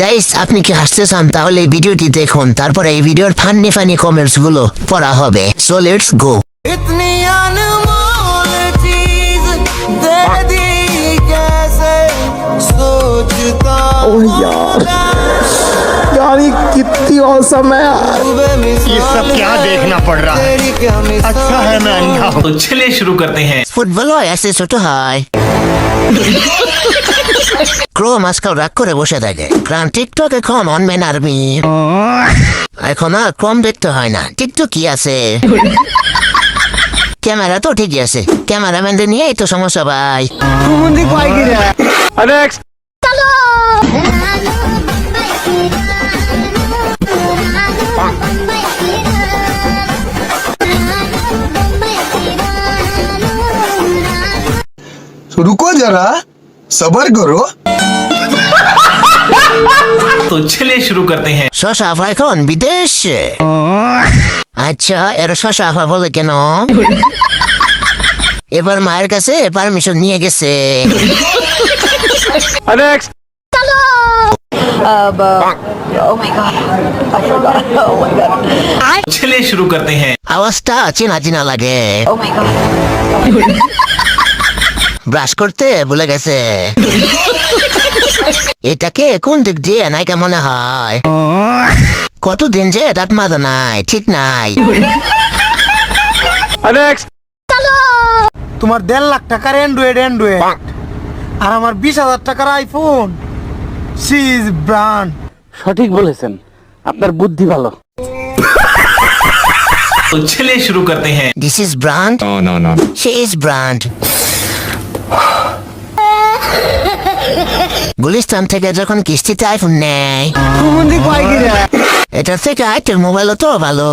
Guys আপনি কি হাসতে চান তাহলে এই ভিডিওটি দেখুন তারপরে এই ভিডিওর ফান্নি ফানি কমেন্টস গুলো পড়া হবে সো লেটস গো इतनी अनमोल चीज दे दी कैसे सोचता यार ये कितनी औसम है यार ये सब क्या देखना पड़ रहा है तेरी क्या अच्छा है मैं अंधा हूँ तो चलिए शुरू करते हैं ফুটবল হয় এসে ছোট হয় ক্রো আজকাল রাগ করে বসে থাকে কারণ টিকটক এখন অনমেন আর্মি এখন আর কম দেখতে হয় না টিকটক কি আছে ক্যামেরা তো ঠিকই আছে ক্যামেরাম্যানদের নিয়েই তো সমস্যা ভাই रुको जरा सबर करो तो चलिए शुरू करते हैं শশা আফা এখন বিদেশে আচ্ছা এরা শশা আফা বলে কেন এবার মায়ের কাছে পারমিশন নিয়ে গেছে तो चलिए शुरू करते हैं আওয়াজটা চেনা চেনা লাগে ব্রাশ করতে ভুলে গেছে এটাকে কোন দিক দিয়ে নায়িকা মনে হয় কতদিন যে দাঁত মাদা নাই ঠিক নাই তোমার দেড় লাখ টাকার অ্যান্ড্রয়েড অ্যান্ড্রয়েড আর আমার বিশ হাজার টাকার আইফোন সিজ ব্র্যান্ড সঠিক বলেছেন আপনার বুদ্ধি ভালো तो चलिए शुरू करते हैं this is brand No, no, no. Say is brand Gulistan থেকে যখন কিস্তিতে আইফোন নেয় এটা থেকে আইটেল মোবাইলও তো ভালো।